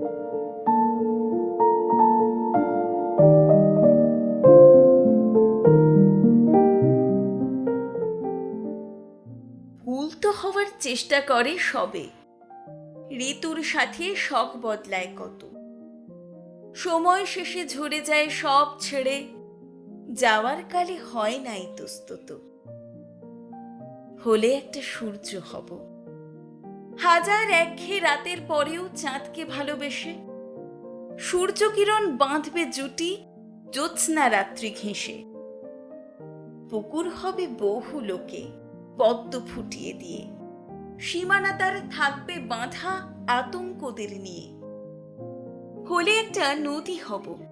ভুল তো হওয়ার চেষ্টা করে সবে। ঋতুর সাথে শখ বদলায় কত। সময় শেষে ঝরে যায় সব ছেড়ে, যাওয়ার কালে হয় না ইতস্তত হলে একটা সূর্য হব। হাজার একঘে রাতের পরেও চাঁদকে ভালোবেসে সূর্য কিরণ বাঁধবে জুটি, জ্যোৎস্না রাত্রি ঘেঁষে। পুকুর হবে বহু লোকে, পদ্ম ফুটিয়ে দিয়ে। সীমানা তার থাকবে বাঁধা আতঙ্কদের নিয়ে। হলে একটা নদী হব।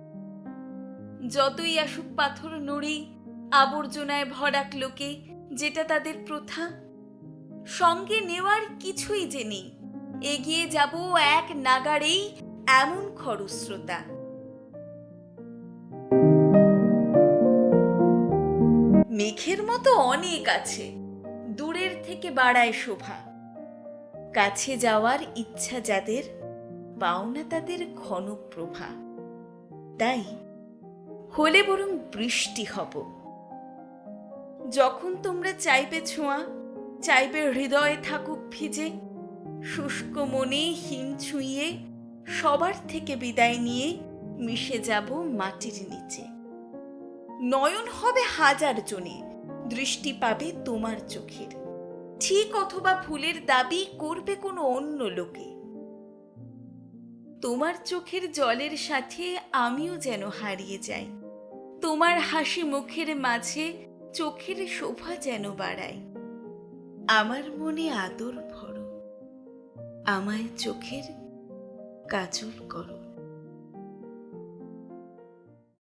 যতই আসুক পাথর নড়ি, আবর্জনায় ভরাক লোকে, যেটা তাদের প্রথা সঙ্গে নেওয়ার কিছুই যে নেই। এগিয়ে যাব এক নাগাড়েই এমন খরস্রোতা। মেঘের মতো অনেক আছে, দূরের থেকে বাড়ায় শোভা। কাছে যাওয়ার ইচ্ছা যাদের, পাওনা তাদের ঘন প্রভা তাই, হলে বরং বৃষ্টি হব। যখন তোমরা চাইবে ছোঁয়া চাইবে হৃদয়ে থাকুক ভিজে, শুষ্ক মনে হিম ছুঁয়ে সবার থেকে বিদায় নিয়ে মিশে যাব মাটির নিচে। নয়ন হবে হাজার জনে, দৃষ্টি পাবে তোমার চোখের। ঠিক অথবা ভুলের দাবি করবে কোনো অন্য লোকে। তোমার চোখের জলের সাথে আমিও যেন হারিয়ে যাই। তোমার হাসি মুখের মাঝে চোখের শোভা যেন বাড়ায় আমার মনে আদর ভরো। আমায় চোখের কাজল করো।